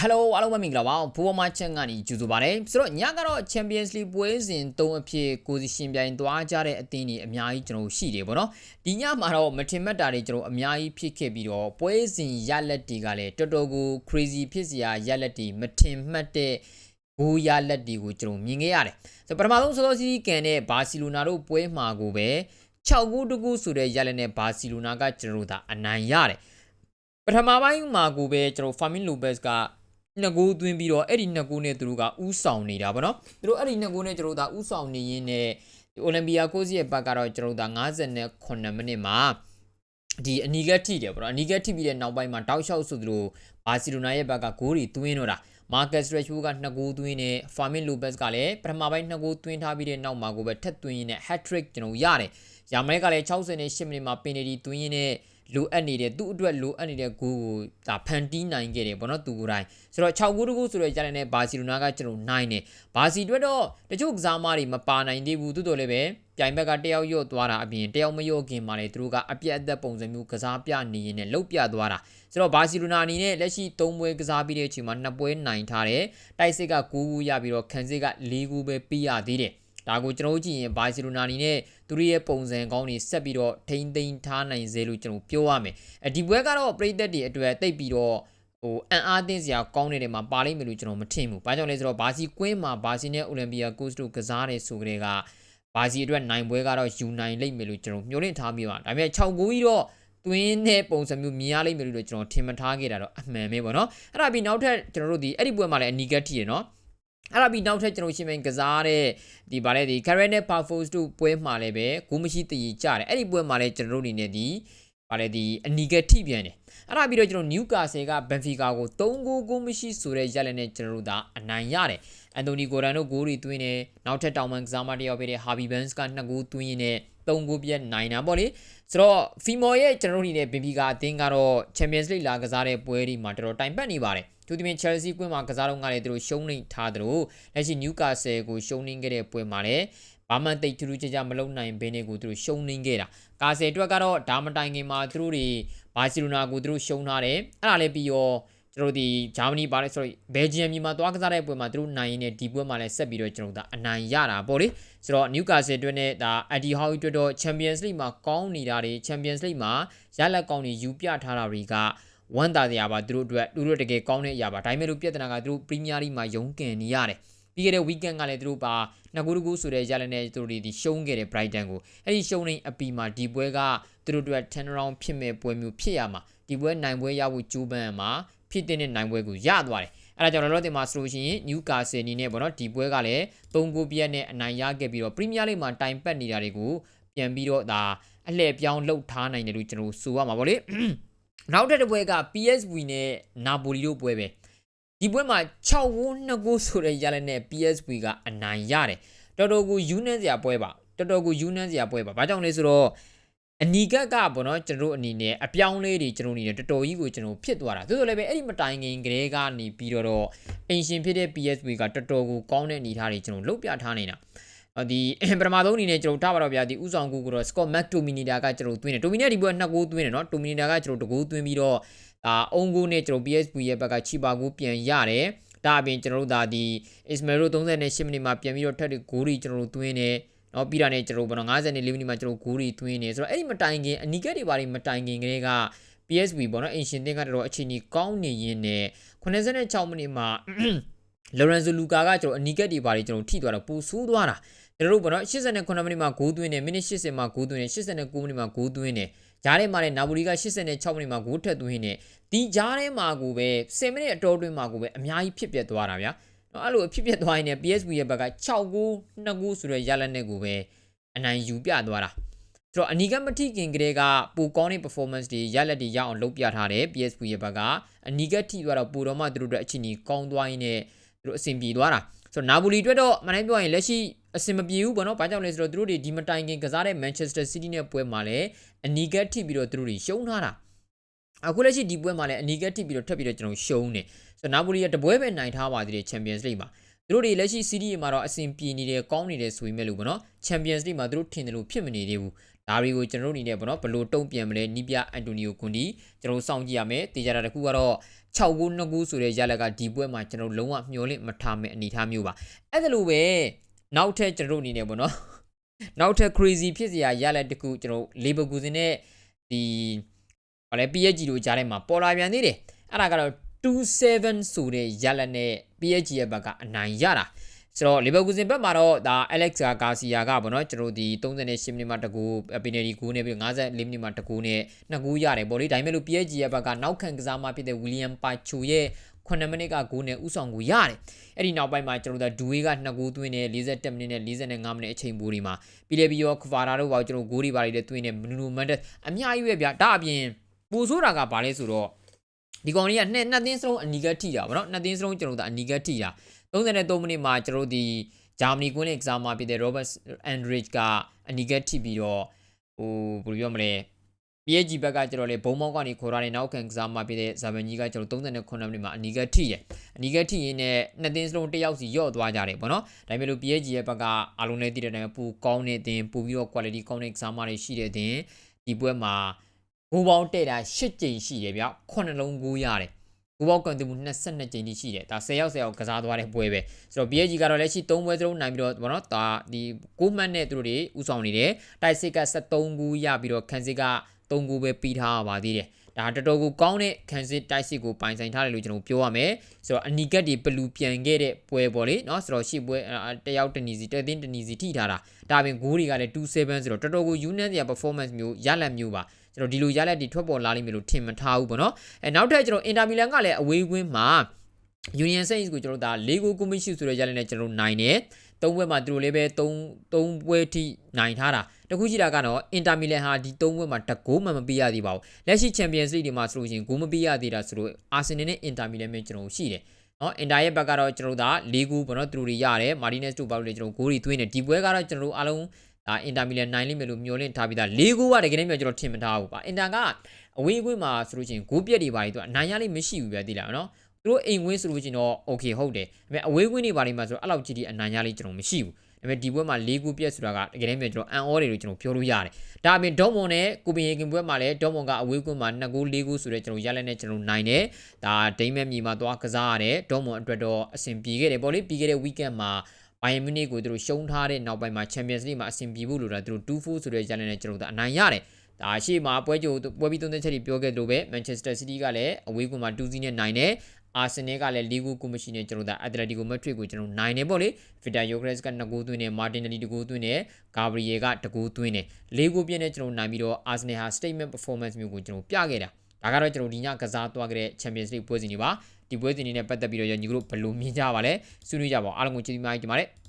Hello အားလုံးပဲမင်္ဂလာပါဘူဝမချန်ကနေကြိုဆိုပါရစေဆိုတော့ညကတော့ Champions League ပွဲစဉ်၃အဖြစ်ကိုစီရှင်ပြိုင်သွားကြတဲ့အသင်းတွေအများကြီးကျွန်တော်ရှိတယ်ပေါ့နော်ဒီညမှာတော့မထင်မှတ်တာတွေကျွန်တော်အများကြီးဖြစ်ခဲ့ပြီးတော့ပွဲစဉ်ရလက်တွေကလည်းတော်တော်ကို crazy ဖြစ်စရာရလက်တွေမထင်မှတ်တဲ့ဂိုးရလက်တွေကိုကျွန်တော်မြင်ခဲ့ရတယ်ဆိုတော့ပထမဆုံးစောစောစီးစီးကန်တဲ့ဘာစီလိုနာတို့ပွဲမှာကိုပဲ6ဂိုးတကူဆိုတဲ့ရလက်နဲ့ဘာစီလိုနာကကျွန်တော်တို့ဒါအနိုင်ရတယ်ပထမပိုင်းမှာကိုပဲကျွန်တော် Fermin Lopez က နှစ်ဂိုးသွင်းပြီးတော့အဲ့ဒီနှစ်ဂိုးနဲ့သူတို့ကဥဆောင်နေတာဗောနော်သူတို့အဲ့ဒီနှစ်ဂိုးနဲ့ကျွန်တော်တို့ဒါဥဆောင်နေရင်းနဲ့ဒီအိုလံပီယာကိုစီရဲ့ဘက်ကတော့ကျွန်တော်တို့ဒါ58မိနစ်မှာဒီအနီကက်ထိတယ်ဗောနော်အနီကက်ထိပြီးတဲ့နောက်ပိုင်းမှာတောက်လျှောက်ဆိုသူတို့ဘာစီလိုနာရဲ့ဘက်ကဂိုးတွေသွင်းတော့တာမာကတ်စ်ရက်ရှူက2ဂိုးသွင်းနေဖာမင်လိုဘက်စ်ကလည်းပထမပိုင်း2ဂိုးသွင်းထားပြီးတဲ့နောက်မှာကိုပဲထက်သွင်းရင်းနဲ့ hat trick ကျွန်တော်ရတယ်။ယာမရဲကလည်း68မိနစ်မှာပင်နယ်တီသွင်းရင်းနဲ့ လိုအပ်နေတဲ့သူ့အတွက်လိုအပ်နေတဲ့ဂိုးကိုဒါဖန်တီးနိုင်ခဲ့တယ်ပေါ့နော်သူကိုယ်တိုင်ဆိုတော့6ဂိုးတကူဆိုတော့ကြားနေတဲ့ဘာစီလိုနာကကျွန်တော်နိုင်တယ်ဘာစီအတွက်တော့တချို့ကစားမတွေမပါနိုင်သေးဘူးသို့တော်လည်းပဲပြိုင်ဘက်ကတယောက်ရော့သွားတာအပြင်တယောက်မရော့ခင်မှာလေသူတို့ကအပြက်အသက်ပုံစံမျိုးကစားပြနေရင်းနဲ့လှုပ်ပြသွားတာဆိုတော့ဘာစီလိုနာအနေနဲ့လက်ရှိ3ပွဲကစားပြီးတဲ့အချိန်မှာ2ပွဲနိုင်ထားတယ်တိုက်စစ်က9ခုရပြီးတော့ခန်းစစ်က4ခုပဲပြီးရသေးတယ် ဒါကိုကျွန်တော်တို့ကြည့်ရင်ဘာစီလိုနာအနေနဲ့သူတို့ရဲ့ပုံစံကောင်းတွေဆက်ပြီးတော့ထိမ့်သိမ်းထားနိုင်စေလို့ကျွန်တော်ပြောရမယ်အဲဒီပွဲကတော့ပရိသတ်တွေအတွက်တိတ်ပြီးတော့ဟိုအန်အားသင်းစရာကောင်းတဲ့နေရာမှာပါလိမ့်မယ်လို့ကျွန်တော်မထင်ဘူး။ဘာကြောင့်လဲဆိုတော့ဘာစီကွင်းမှာဘာစီနဲ့အိုလံပီယာကိုစ်တို့ကစားတယ်ဆိုကြတဲ့ကဘာစီအတွက်နိုင်ပွဲကတော့ယူနိုင်လိမ့်မယ်လို့ကျွန်တော်မျှော်လင့်ထားပြီးပါဒါပေမဲ့6ဂိုးကြီးတော့တွင်းတဲ့ပုံစံမျိုးမြင်ရလိမ့်မယ်လို့ကျွန်တော်ထင်မှတ်ထားခဲ့တာတော့အမှန်ပဲပေါ့နော်အဲ့ဒါပြီးနောက်ထပ်ကျွန်တော်တို့ဒီအဲ့ဒီပွဲမှာလည်းအနီကက်တီရယ်နော် အဲ့ဒါပြီးနောက်ထပ်ကျွန်တော်ရှင်းမင်းကစားတဲ့ဒီဗာလဲဒီ Karen နဲ့ Perforce တို့ပွဲမှာလည်းပဲဂိုးမရှိတည်ကြတယ်အဲ့ဒီပွဲမှာလည်းကျွန်တော်တို့အနေနဲ့ဒီဗာလဲဒီအနီကက်ထိပြန်တယ်အဲ့ဒါပြီးတော့ကျွန်တော် Newcastle က Benfica ကို3ဂိုးဂိုးမရှိဆိုတဲ့ရက်လက်နဲ့ကျွန်တော်တို့ဒါအနိုင်ရတယ်အန်တိုနီဂိုရန်တို့ဂိုးတွေသွင်းနေနောက်ထပ်တောင်မန်ကစားမတစ်ယောက်ဖြစ်တဲ့ Harvey Barnes က2ဂိုးသွင်းရင်းနဲ့ 3ဂိုးပြတ်နိုင်တာပေါ့လေဆိုတော့ Fimo ရဲ့ကျွန်တော်တို့အနေနဲ့ Benfica အသင်းကတော့ Champions League လာကစားတဲ့ပွဲတွေမှာတော်တော်တိုင်ပတ်နေပါတယ်သူဒီမြင် Chelsea ကွင်းမှာကစားတော့ကလည်းသူတို့ရှုံးနေထားသလိုလက်ရှိ Newcastle ကိုရှုံးနေခဲ့တဲ့ပွဲမှာလည်းဘာမှတိတ်ထူးထူးခြားခြားမလုပ်နိုင်ဘဲနဲ့ကိုသူတို့ရှုံးနေခဲ့တာကာဆယ်အတွက်ကတော့ဒါမတိုင်ခင်မှာသူတို့တွေဘာစီလိုနာကိုသူတို့ရှုံးထားတယ်အဲ့ဒါလည်းပြီးရော ကျွန်တော်ဒီဂျာမနီပါလဲ sorry ဘယ်ဂျီယံမြန်မာသွားကစားတဲ့ပွဲမှာသူတို့နိုင်ရင်းနဲ့ဒီပွဲမှာလည်းဆက်ပြီးတော့ကျွန်တော်တို့အနိုင်ရတာပေါ့လေဆိုတော့ Newcastle အတွက်နဲ့ဒါ Eddie Howe အတွက်တော့ Champions League မှာကောင်းနေတာတွေ Champions League မှာရလက်ကောင်းတွေယူပြထားတာတွေကဝမ်းသာစရာပါသူတို့အတွက်သူတို့တကယ်ကောင်းတဲ့အရာပါဒါပေမဲ့လို့ပြဿနာကသူတို့ Premier League မှာရုန်းကန်နေရတယ်ပြီးခဲ့တဲ့ weekend ကလည်းသူတို့ပါနှစ်ကူတကူဆိုတဲ့ရလက်နဲ့သူတို့ဒီရှုံးခဲ့တဲ့ Brighton ကိုအဲ့ဒီရှုံးနေအပီမှာဒီပွဲကသူတို့အတွက် turn around ဖြစ်မဲ့ပွဲမျိုးဖြစ်ရမှာဒီပွဲနိုင်ပွဲရဖို့ကြိုးပမ်းမှာ ဖြစ်တဲ့နိုင်ပွဲကိုရသွားတယ်အဲ့ဒါကြောင့်လောလောဆယ်မှာဆိုလို့ရှိရင် Newcastle အနေနဲ့ပေါ့နော်ဒီပွဲကလည်း၃ဂိုးပြတ်နဲ့အနိုင်ရခဲ့ပြီးတော့ Premier League မှာတိုင်ပတ်နေတာတွေကိုပြန်ပြီးတော့ဒါအလှည့်ပြောင်းလှုပ်ထားနိုင်တယ်လို့ကျွန်တော်ဆိုရမှာပေါ့လေနောက်ထပ်တစ်ပွဲက PSV နဲ့ Napoli တို့ပွဲပဲဒီပွဲမှာ6ဝန်း2ဂိုးဆိုတဲ့ရလက်နဲ့ PSV ကအနိုင်ရတယ်တော်တော်ကိုယူနှန်းစရာပွဲပါတော်တော်ကိုယူနှန်းစရာပွဲပါဘာကြောင့်လဲဆိုတော့ အနီကက်ကပေါ့နော်ကျွန်တော်တို့အနေနဲ့အပြောင်းလေးတွေကျွန်တော်အနေနဲ့တော်တော်ကြီးကိုကျွန်တော်ဖြစ်သွားတာသို့တော်လည်းပဲအဲ့ဒီမတိုင်ခင်ကလေးကနေပြီးတော့အင်ရှင်ဖြစ်တဲ့ PSV ကတော်တော်ကိုကောင်းတဲ့အနေအထားတွေကျွန်တော်လုတ်ပြထားနေတာဒီပထမဆုံးအနေနဲ့ကျွန်တော်ထားပါတော့ဗျာဒီဥဆောင်ကူကတော့ Scott McTominay ကကျွန်တော်သွင်းတယ် Tominay ဒီပွဲနှစ်ဂိုးသွင်းတယ်နော် Tominay ကကျွန်တော်တဂိုးသွင်းပြီးတော့အာအုံဂိုးနဲ့ကျွန်တော် PSV ရဲ့ဘက်ကချီပါကိုပြန်ရတယ်ဒါအပြင်ကျွန်တော်တို့ဒါဒီ Ismail 38မိနစ်မှာပြန်ပြီးတော့ထပ်တဲ့ဂိုးတွေကျွန်တော်တို့သွင်းတယ် နော်ပြီးတာနဲ့ကျွန်တော်ဘောနော်54မိနစ်မှာကျွန်တော်ဂိုးတွေသွင်းနေဆိုတော့အဲ့ဒီမတိုင်ခင်အနီကက်တွေဘာတွေမတိုင်ခင်ကလေးက PSV ဘောနော်အင်ရှင်တင်ကတော့အချိန်ကြီးကောင်းနေရင်းနဲ့86မိနစ်မှာလော်ရန်ဇိုလူကာကကျွန်တော်အနီကက်တွေဘာတွေကျွန်တော်ထိသွားတော့ပူဆိုးသွားတာကျွန်တော်တို့ဘောနော်89မိနစ်မှာဂိုးသွင်းတယ်မိနစ်80မှာဂိုးသွင်းတယ်89မိနစ်မှာဂိုးသွင်းတယ်ဂျားထဲမှာလည်းနာပိုလီက86မိနစ်မှာဂိုးထက်သွင်းနေဒီဂျားထဲမှာကိုပဲ10မိနစ်အတော်တွင်းမှာကိုပဲအများကြီးဖြစ်ပျက်သွားတာဗျာနော် အဲ့လိုအဖြစ်ပျက်သွားရင်လည်း PSV ရဲ့ဘက်က6ဂိုး2ဂိုးဆိုတဲ့ရလနဲ့ကိုပဲအနိုင်ယူပြသွားတာဆိုတော့အနီကမထိခင်ကလေးကပိုကောင်းတဲ့ performance တွေရလက်တွေရအောင်လုပ်ပြထားတယ် PSV ရဲ့ဘက်ကအနီကထိသွားတော့ပိုတော့မှသူတို့အတွက်အချိန်ကြီးကောင်းသွားရင်းနဲ့သူတို့အဆင်ပြေသွားတာဆိုတော့နာပိုလီအတွက်တော့မနိုင်ပြောရင်လက်ရှိအဆင်မပြေဘူးပေါ့နော်။ဘာကြောင့်လဲဆိုတော့သူတို့တွေဒီမတိုင်ခင်ကစားတဲ့ Manchester City နဲ့ပွဲမှာလည်းအနီကက်ထိပြီးတော့သူတို့တွေရှုံးထားတာ။အခုလက်ရှိဒီပွဲမှာလည်းအနီကက်ထိပြီးတော့ထပ်ပြီးတော့ကျွန်တော်ရှုံးနေ။ ဆိုတော့နာပိုလီကတပွဲပဲနိုင်ထားပါသေးတယ် Champions League မှာ။သူတို့တွေလက်ရှိ City မှာတော့အဆင်ပြေနေတယ်ကောင်းနေတယ်ဆိုပေမဲ့လို့ပေါ့နော်။ Champions League မှာသူတို့ထင်တယ်လို့ဖြစ်မနေသေးဘူးဒါတွေကိုကျွန်တော်တို့အနေနဲ့ပေါ့နော်ဘယ်လိုတုံ့ပြန်မလဲနီးပြအန်တိုနီယိုကွန်ဒီကျွန်တော်တို့စောင့်ကြည့်ရမယ်တေချာတာတစ်ခုကတော့6ဂိုး2ဂိုးဆိုတဲ့ရလက်ကဒီပွဲမှာကျွန်တော်တို့လုံးဝမျှော်လင့်မထားမယ့်အနေအထားမျိုးပါအဲ့ဒါလိုပဲနောက်ထပ်ကျွန်တော်တို့အနေနဲ့ပေါ့နော်နောက်ထပ် crazy ဖြစ်စရာရလက်တစ်ခုကျွန်တော်တို့ Leverkusen နဲ့ဒီဘာလဲ PSG တို့ကြားထဲမှာပေါ်လာပြန်သေးတယ်အဲ့ဒါကတော့ 2-7ဆိုတဲ့ရလက်နဲ့ PSG ရဲ့ဘက်ကအနိုင်ရတာဆိုတော့ Leverkusen ဘက်မှာတော့ဒါ Alex Garcia ကပေါ့နော်ကျွန်တော်ဒီ38မိနစ်မှတကူ penalty ဂိုးနဲ့ပြီး54မိနစ်မှတကူနဲ့နှစ်ဂိုးရတယ်ပေါ့လေဒါပေမဲ့လို့ PSG ရဲ့ဘက်ကနောက်ခံကစားမဖြစ်တဲ့ William Pacho ရဲ့9မိနစ်ကဂိုးနဲ့ဥဆောင်ကိုရတယ်အဲ့ဒီနောက်ပိုင်းမှာကျွန်တော်တို့ဒူဝေးက2ဂိုးသွင်းတယ်47မိနစ်နဲ့45မိနစ်အချိန်ပိုးဒီမှာပြီးလေပြီးရောခွာတာတို့ပါကျွန်တော်ဂိုးတွေပါတွေလည်းသွင်းတယ်မနူနူမန်တက်အများကြီးပဲဗျဒါအပြင်ပူဆိုးတာကဘာလဲဆိုတော့ ဒီကောင်လေးကနှစ်နှစ်သင်းစလုံးအနီကထိတာဗောနော်နှစ်သင်းစလုံးကျွန်တော်တို့အနီကထိတာ33မိနစ်မှာကျွန်တော်တို့ဒီဂျာမနီကွင်းလေးကစားမှာဖြစ်တဲ့ Robert Andrich ကအနီကထိပြီးတော့ဟိုဘယ်လိုပြောမလဲ PSG ဘက်ကကျတော့လေဘုံမောက်ကနေခေါ်ရတဲ့နောက်ခံကစားမှဖြစ်တဲ့ဇာဗန်ကြီးကကျတော့39မိနစ်မှာအနီကထိရအနီကထိရင်းနဲ့နှစ်သင်းစလုံးတစ်ယောက်စီရော့သွားကြတယ်ပေါ့နော်ဒါပေမဲ့လို့ PSG ရဲ့ဘက်ကအားလုံးလည်းတည်တဲ့တိုင်ပူကောင်းတဲ့တင်ပူပြီးတော့ quality ကောင်းတဲ့ကစားမတွေရှိတဲ့တင်ဒီပွဲမှာ ဂိုးပေါင်းတဲ့တာ10ကြိမ်ရှိတယ်ဗျ9လုံးဂိုးရတယ်ဂိုးပေါင်းကန်တူမှု22ကြိမ်တိရှိတယ်ဒါ10ရောက်10ရောက်ကစားသွားတဲ့ပွဲပဲဆိုတော့ PSG ကတော့လက်ရှိ3ပွဲစလုံးနိုင်ပြီးတော့ဘောနော်ဒါဒီ6မှတ်နဲ့သူတို့တွေဥဆောင်နေတယ်တိုက်စစ်က73ဂိုးရပြီးတော့ခန်းစစ်က3ဂိုးပဲပြီးထားပါသေးတယ်ဒါတော်တော်ကိုကောင်းတဲ့ခံစစ်တိုက်စစ်ကိုပိုင်ဆိုင်ထားတယ်လို့ကျွန်တော်ပြောရမယ်ဆိုတော့အနီကတ်တွေဘလူပြန်ခဲ့တဲ့ပွဲပေါ့လေเนาะဆိုတော့ရှစ်ပွဲတယောက်တနီစီတသင်းတနီစီထိထားတာဒါပြင်ဂိုးတွေကလည်း27ဆိုတော့တော်တော်ကို unit ရဲ့ performance မျိုးရလတ်မျိုးပါ ကျွန်တော်ဒီလိုရလတ်တွေထွက်ပေါ်လာလိမ့်မယ်လို့ထင်မထားဘူးပေါ့နော်အဲနောက်ထပ်ကျွန်တော် Inter Milan ကလည်းအဝေးကွင်းမှာ Union Saints ကိုကျွန်တော်ဒါ၄ဂိုးကိုမရှိဆိုတဲ့ရလတ်နဲ့ကျွန်တော်နိုင်တယ်သုံးပွဲမှာသူတို့လည်းပဲ3 3ပွဲထိနိုင်ထားတာတခုရှိတာကတော့ Inter Milan ဟာဒီ3ပွဲမှာတကိုးမှမပေးရသေးပါဘူးလက်ရှိ Champions League ဒီမှာဆိုလို့ရှိရင်ဂိုးမပေးရသေးတာဆိုတော့ Arsenal နဲ့ Inter Milan ပဲကျွန်တော်ရှိတယ်နော်အင်တာရဲ့ဘက်ကတော့ကျွန်တော်တို့ဒါ၄ဂိုးပေါ့နော်သူတို့တွေရတယ်မာတီနက်စ်တို့ဘာလို့လဲကျွန်တော်ဂိုးတွေသွင်းတယ်ဒီပွဲကတော့ကျွန်တော်တို့အားလုံး ဒါအင်တာမီလန်နိုင်လိမ့်မယ်လို့မျှော်လင့်ထားပြီးသား၄ဂိုးကတကယ်တမ်းပြောကျွန်တော်ထင်မထားဘူးပါအင်တာကအဝေးကွင်းမှာဆိုလို့ရှိရင်ဂိုးပြက်တွေပါပြီးတော့အနိုင်ရလိမ့်မရှိဘူးပြသိလားနော်သူတို့အိမ်ကွင်းဆိုလို့ရှိရင်တော့ okay ဟုတ်တယ်ဒါပေမဲ့အဝေးကွင်းတွေပါလိမ့်မှာဆိုတော့အဲ့လောက်ကြီးဒီအနိုင်ရလိမ့်ကျွန်တော်မရှိဘူးဒါပေမဲ့ဒီပွဲမှာ၄ခုပြက်ဆိုတာကတကယ်တမ်းပြောကျွန်တော်အန်အောတွေလို့ကျွန်တော်ပြောလို့ရတယ်။ဒါအပြင်ဒေါမွန်နဲ့ကိုပင်ဟေဂင်ပွဲမှာလည်းဒေါမွန်ကအဝေးကွင်းမှာ2ဂိုး4ဂိုးဆိုတဲ့ကျွန်တော်ရလက်နဲ့ကျွန်တော်နိုင်တယ်။ဒါဒိမ့်မဲ့မြေမှာသွားကစားရတယ်။ဒေါမွန်အတွက်တော့အဆင်ပြေခဲ့တယ်ပေါ့လေ။ပြီးခဲ့တဲ့ weekend မှာ ဘိုင်ယန်မြူနစ်ကိုသူတို့ရှုံးထားတဲ့နောက်ပိုင်းမှာ Champions League မှာအဆင်ပြေဖို့လိုတာသူတို့2-4ဆိုတဲ့ရလက်နဲ့ကျွန်တော်တို့အနိုင်ရတယ်။ဒါရှိမှာပွဲကြိုပွဲပြီးသုံးသက်ချက်တွေပြောခဲ့လို့ပဲ Manchester City ကလည်းအဝေးကွင်းမှာ2-0နဲ့နိုင်တယ်အာဆင်နယ်ကလည်းလီဂိုကိုမရှိနေကျွန်တော်တို့အက်တလက်တီကိုမက်ဒရစ်ကိုကျွန်တော်နိုင်နေပေါ့လေဗီတာယိုဂရက်စ်က2ဂိုးသွင်းတယ်မာတင်နယ်လီ2ဂိုးသွင်းတယ်ဂါဘရီယယ်က2ဂိုးသွင်းတယ်၄ဂိုးပြည့်နဲ့ကျွန်တော်နိုင်ပြီးတော့အာဆင်နယ်ဟာ statement performance မျိုးကိုကျွန်တော်ပြခဲ့တာဒါကတော့ကျွန်တော်ဒီညကစားသွားခဲ့တဲ့ Champions League ပွဲစဉ်တွေပါ ဒီပွဲစဉ်တွေနဲ့ပတ်သက်ပြီးတော့ညီတို့ဘယ်လိုမြင်ကြပါလဲဆွေးနွေးကြပါအောင်အားလုံးကိုကျေးဇူးများကြီးတင်ပါတယ်